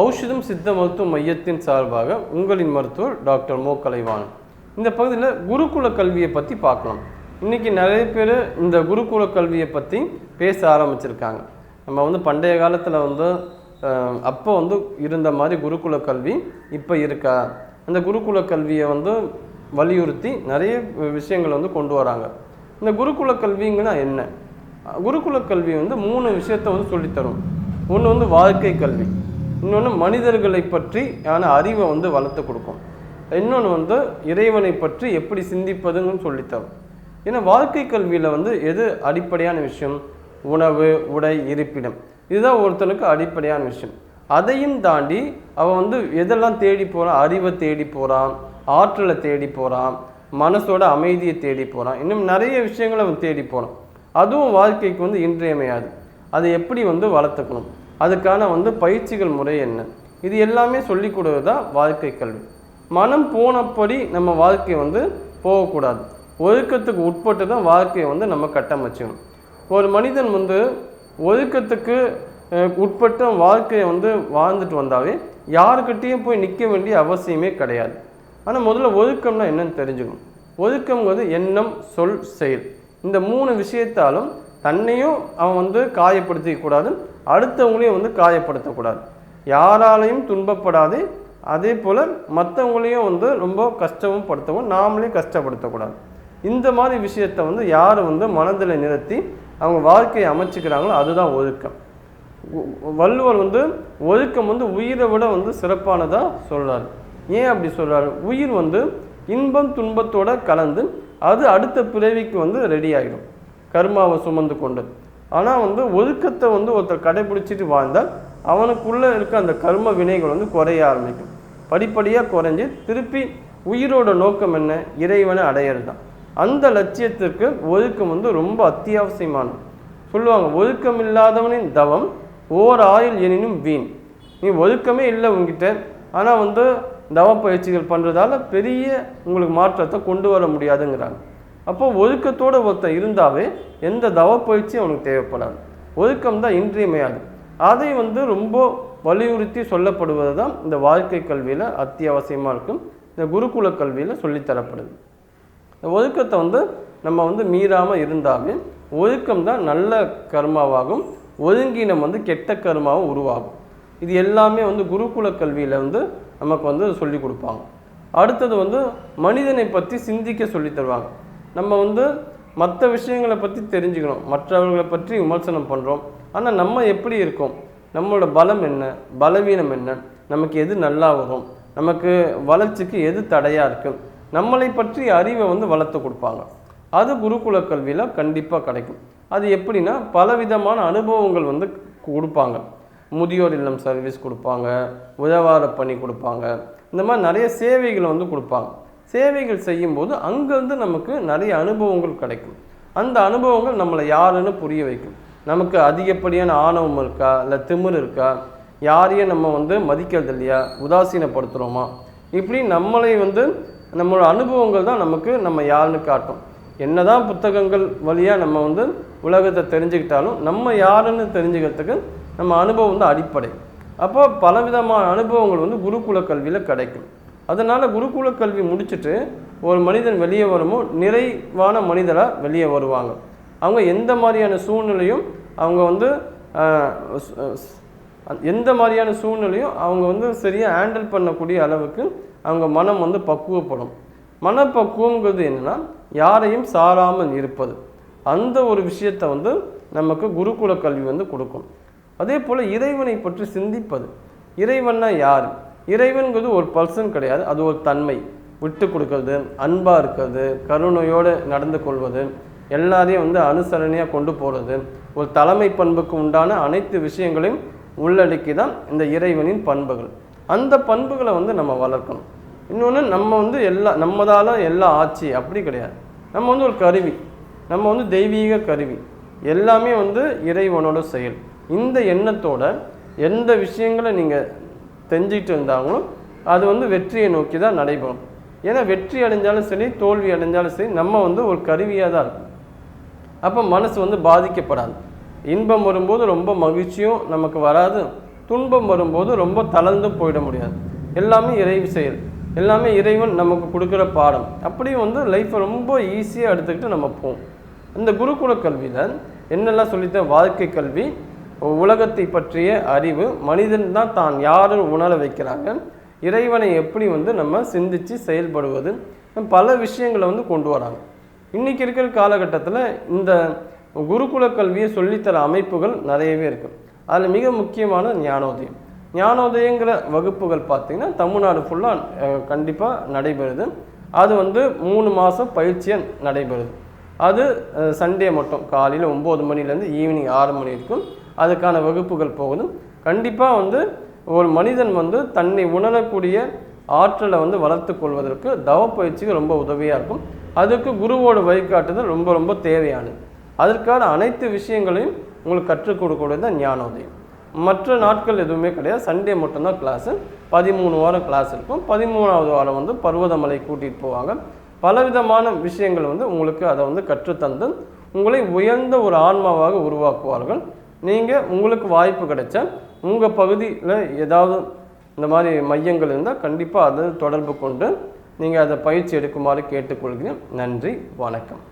ஔஷதம் சித்த மருத்துவ மையத்தின் சார்பாக உங்களின் மருத்துவர் டாக்டர் மோ. கலைவாணன். இந்த பகுதியில் குருகுல கல்வியை பற்றி பார்க்கலாம் இன்றைக்கி நிறைய பேர் இந்த குருகுல கல்வியை பற்றி பேச ஆரம்பிச்சிருக்காங்க. நம்ம வந்து பண்டைய காலத்தில் வந்து அப்போ வந்து இருந்த மாதிரி குருகுல கல்வி இப்போ இருக்கா? அந்த குருகுல கல்வியை வந்து வலியுறுத்தி நிறைய விஷயங்கள் வந்து கொண்டு வராங்க. இந்த குருகுல கல்விங்கன்னா என்ன? குருகுல கல்வி வந்து மூணு விஷயத்தை வந்து சொல்லித்தரும். ஒன்று வந்து வாழ்க்கை கல்வி. இன்னொன்று மனிதர்களை பற்றி ஆன அறிவை வந்து வளர்த்து கொடுக்கும். இன்னொன்று வந்து இறைவனை பற்றி எப்படி சிந்திப்பதுன்னு சொல்லித்தரும். ஏன்னா வாழ்க்கை கல்வியில் வந்து எது அடிப்படையான விஷயம்? உணவு உடை இருப்பிடம். இதுதான் ஒருத்தனுக்கு அடிப்படையான விஷயம். அதையும் தாண்டி அவன் வந்து எதெல்லாம் தேடி போகிறான் அறிவை தேடி போகிறான் ஆற்றலை தேடி போகிறான் மனசோட அமைதியை தேடி போகிறான் இன்னும் நிறைய விஷயங்களை அவன் தேடி போகிறான் அதுவும் வாழ்க்கைக்கு வந்து இன்றியமையாது. அதை எப்படி வந்து வளர்த்துக்கணும்? அதுக்கான வந்து பயிற்சிகள் முறை என்ன? இது எல்லாமே சொல்லிக் கொடுவது தான் வாழ்க்கை கல்வி. மனம் போனப்படி நம்ம வாழ்க்கை வந்து போகக்கூடாது. ஒழுக்கத்துக்கு உட்பட்டு தான் வாழ்க்கையை வந்து நம்ம கட்டமைச்சிக்கணும். ஒரு மனிதன் வந்து ஒழுக்கத்துக்கு உட்பட்ட வாழ்க்கையை வந்து வாழ்ந்துட்டு வந்தாவே யாருக்கிட்டேயும் போய் நிற்க வேண்டிய அவசியமே கிடையாது. ஆனால் முதல்ல ஒழுக்கம்னா என்னன்னு தெரிஞ்சுக்கணும். ஒழுக்கம்ங்கிறது எண்ணம் சொல் செயல். இந்த மூணு விஷயத்தாலும் தன்னையும் அவன் வந்து காயப்படுத்திக்க கூடாது அடுத்தவங்களையும் வந்து காயப்படுத்தக்கூடாது. யாராலையும் துன்பப்படாது அதே போல் மற்றவங்களையும் வந்து ரொம்ப கஷ்டமும் படுத்தவும் நாமளே கஷ்டப்படுத்தக்கூடாது. இந்த மாதிரி விஷயத்தை வந்து யார் வந்து மனதில் நிறுத்தி அவங்க வாழ்க்கையை அமைச்சுக்கிறாங்களோ அதுதான் ஒழுக்கம். வள்ளுவர் வந்து ஒழுக்கம் வந்து உயிரை விட வந்து சிறப்பானதாக சொல்கிறார் ஏன் அப்படி சொல்கிறார் உயிர் வந்து இன்பம் துன்பத்தோடு கலந்து அது அடுத்த பிறவிக்கு வந்து ரெடி ஆகிடும் கர்மாவை சுமந்து கொண்டு ஆனால் வந்து ஒழுக்கத்தை வந்து ஒருத்தர் கடைபிடிச்சிட்டு வாழ்ந்தால் அவனுக்குள்ளே இருக்க அந்த கர்ம வினைகள் வந்து குறைய ஆரம்பிக்கும். படிப்படியாக குறைஞ்சு திருப்பி உயிரோட நோக்கம் என்ன? இறைவனை அடையிறது தான் அந்த லட்சியத்திற்கு ஒழுக்கம் வந்து ரொம்ப அத்தியாவசியமானது. சொல்லுவாங்க ஒழுக்கம் இல்லாதவனின் தவம் ஓர் ஆயுள் எனினும் வீண். நீ ஒழுக்கமே இல்லை உங்ககிட்ட ஆனால் வந்து தவ பயிற்சிகள் பண்ணுறதால பெரிய உங்களுக்கு மாற்றத்தை கொண்டு வர முடியாதுங்கிறாங்க. அப்போ ஒழுக்கத்தோட ஒருத்தன் இருந்தாவே எந்த தவ பயிற்சியும் அவனுக்கு தேவைப்படாது. ஒழுக்கம் தான் இன்றியமையாது. அதை வந்து ரொம்ப வலியுறுத்தி சொல்லப்படுவது தான் இந்த வாழ்க்கை கல்வியில் அத்தியாவசியமாக இருக்கும். இந்த குருகுல கல்வியில் சொல்லித்தரப்படுது இந்த ஒழுக்கத்தை வந்து நம்ம வந்து மீறாமல் இருந்தாவே ஒழுக்கம் தான் நல்ல கர்மாவாகும். ஒழுங்கினம் வந்து கெட்ட கர்மாவும் உருவாகும். இது எல்லாமே வந்து குருகுல கல்வியில் வந்து நமக்கு வந்து சொல்லி கொடுப்பாங்க. அடுத்தது வந்து மனிதனை பற்றி சிந்திக்க சொல்லி தருவாங்க. நம்ம வந்து மற்ற விஷயங்களை பற்றி தெரிஞ்சுக்கணும். மற்றவர்களை பற்றி விமர்சனம் பண்ணுறோம் ஆனால் நம்ம எப்படி இருக்கோம்? நம்மளோட பலம் என்ன? பலவீனம் என்ன? நமக்கு எது நல்லா வரும்? நமக்கு வளர்ச்சிக்கு எது தடையாக இருக்குது நம்மளை பற்றி அறிவை வந்து வளர்த்து கொடுப்பாங்க. அது குருகுல கல்வியில் கண்டிப்பாக கிடைக்கும். அது எப்படின்னா பலவிதமான அனுபவங்கள் வந்து கொடுப்பாங்க. முதியோர் இல்லம் சர்வீஸ் கொடுப்பாங்க. உழவார பணி கொடுப்பாங்க. இந்த மாதிரி நிறைய சேவைகளை வந்து கொடுப்பாங்க. சேவைகள் செய்யும்போது அங்கேருந்து நமக்கு நிறைய அனுபவங்கள் கிடைக்கும். அந்த அனுபவங்கள் நம்மளை யாருன்னு புரிய வைக்கும். நமக்கு அதிகப்படியான ஆணவம் இருக்கா? இல்லை திமிர் இருக்கா? யாரையும் நம்ம வந்து மதிக்கிறது இல்லையா? உதாசீனப்படுத்துகிறோமா இப்படி நம்மளை வந்து நம்மளோட அனுபவங்கள் தான் நமக்கு நம்ம யாருன்னு காட்டும். என்னதான் புத்தகங்கள் வழியாக நம்ம வந்து உலகத்தை தெரிஞ்சுக்கிட்டாலும் நம்ம யாருன்னு தெரிஞ்சுக்கிறதுக்கு நம்ம அனுபவம் தான் அடிப்படை. அப்போ பலவிதமான அனுபவங்கள் வந்து குருகுல கல்வியில் கிடைக்கும். அதனால் குருகுல கல்வி முடிச்சுட்டு ஒரு மனிதன் வெளியே வருமோ நிறைவான மனிதராக வெளியே வருவாங்க. அவங்க எந்த மாதிரியான சூழ்நிலையும் அவங்க வந்து எந்த மாதிரியான சூழ்நிலையும் அவங்க வந்து சரியாக ஹேண்டில் பண்ணக்கூடிய அளவுக்கு அவங்க மனம் வந்து பக்குவப்படும். மனப்பக்குவங்கிறது என்னன்னா யாரையும் சாராமல் இருப்பது. அந்த ஒரு விஷயத்தை வந்து நமக்கு குருகுல கல்வி வந்து கொடுக்கும். அதே போல் இறைவனை பற்றி சிந்திப்பது. இறைவன்னா யார்? இறைவன்கிறது ஒரு பர்சன் கிடையாது. அது ஒரு தன்மை. விட்டு கொடுக்கறது அன்பாக இருக்கிறது கருணையோடு நடந்து கொள்வது எல்லாரையும் வந்து அனுசரணையாக கொண்டு போகிறது ஒரு தலைமை பண்புக்கு உண்டான அனைத்து விஷயங்களையும் உள்ளடக்கி தான் இந்த இறைவனின் பண்புகள். அந்த பண்புகளை வந்து நம்ம வளர்க்கணும். இன்னொன்று நம்ம வந்து எல்லா நம்மதால் எல்லா ஆட்சி அப்படி கிடையாது. நம்ம வந்து ஒரு கருவி. நம்ம வந்து தெய்வீக கருவி. எல்லாமே வந்து இறைவனோட செயல். இந்த எண்ணத்தோட எந்த விஷயங்களை நீங்கள் தெரிஞ்சுக்கிட்டு இருந்தாங்களோ அது வந்து வெற்றியை நோக்கி தான் நடைபெறும். ஏன்னா வெற்றி அடைஞ்சாலும் சரி தோல்வி அடைஞ்சாலும் சரி நம்ம வந்து ஒரு கருவியாக தான் இருக்கும். அப்போ மனசு வந்து பாதிக்கப்படாது. இன்பம் வரும்போது ரொம்ப மகிழ்ச்சியும் நமக்கு வராது. துன்பம் வரும்போது ரொம்ப தளர்ந்து போயிட முடியாது. எல்லாமே இறைவு செயல். எல்லாமே இறைவன் நமக்கு கொடுக்குற பாடம். அப்படியும் வந்து லைஃப்பை ரொம்ப ஈஸியாக எடுத்துக்கிட்டு நம்ம போவோம். இந்த குருகுல கல்வியில் என்னெல்லாம் சொல்லித்தர வாழ்க்கை கல்வி உலகத்தை பற்றிய அறிவு மனிதன் தான் தான் யாரும் உணர வைக்கிறாங்க? இறைவனை எப்படி வந்து நம்ம சிந்திச்சு செயல்படுவது? பல விஷயங்களை வந்து கொண்டு வராங்க. இன்றைக்கி இருக்கிற காலகட்டத்தில் இந்த குருகுல கல்வியை சொல்லித்தர அமைப்புகள் நிறையவே இருக்குது அதில் மிக முக்கியமான ஞானோதயம். ஞானோதயங்கிற வகுப்புகள் பார்த்திங்கன்னா தமிழ்நாடு ஃபுல்லாக கண்டிப்பாக நடைபெறுது. அது வந்து மூணு மாதம் பயிற்சியாக நடைபெறுது. அது சண்டே மட்டும். காலையில் ஒம்பது மணிலேருந்து ஈவினிங் ஆறு மணி இருக்கும் அதுக்கான வகுப்புகள் போகணும். கண்டிப்பாக வந்து ஒரு மனிதன் வந்து தன்னை உணரக்கூடிய ஆற்றலை வந்து வளர்த்து கொள்வதற்கு தவ பயிற்சிகள் ரொம்ப உதவியாக இருக்கும். அதுக்கு குருவோட வழிகாட்டுதல் ரொம்ப ரொம்ப தேவையானது அதற்கான அனைத்து விஷயங்களையும் உங்களுக்கு கற்றுக் கொடுக்கக்கூடியது தான் ஞானோதயம். மற்ற நாட்கள் எதுவுமே கிடையாது. சண்டே மட்டும்தான் கிளாஸு பதிமூணு வாரம் கிளாஸ் இருக்கும். பதிமூணாவது வாரம் வந்து பர்வதமலை கூட்டிகிட்டு போவாங்க. பலவிதமான விஷயங்கள் வந்து உங்களுக்கு அதை வந்து கற்றுத்தந்து உங்களை உயர்ந்த ஒரு ஆன்மாவாக உருவாக்குவார்கள். நீங்கள் உங்களுக்கு வாய்ப்பு கிடைச்சா உங்கள் பகுதியில் ஏதாவது இந்த மாதிரி மையங்கள் இருந்தால் கண்டிப்பாக அதை தொடர்பு கொண்டு நீங்கள் அதை பயிற்சி எடுக்குமாறு கேட்டுக்கொள்கிறேன். நன்றி வணக்கம்.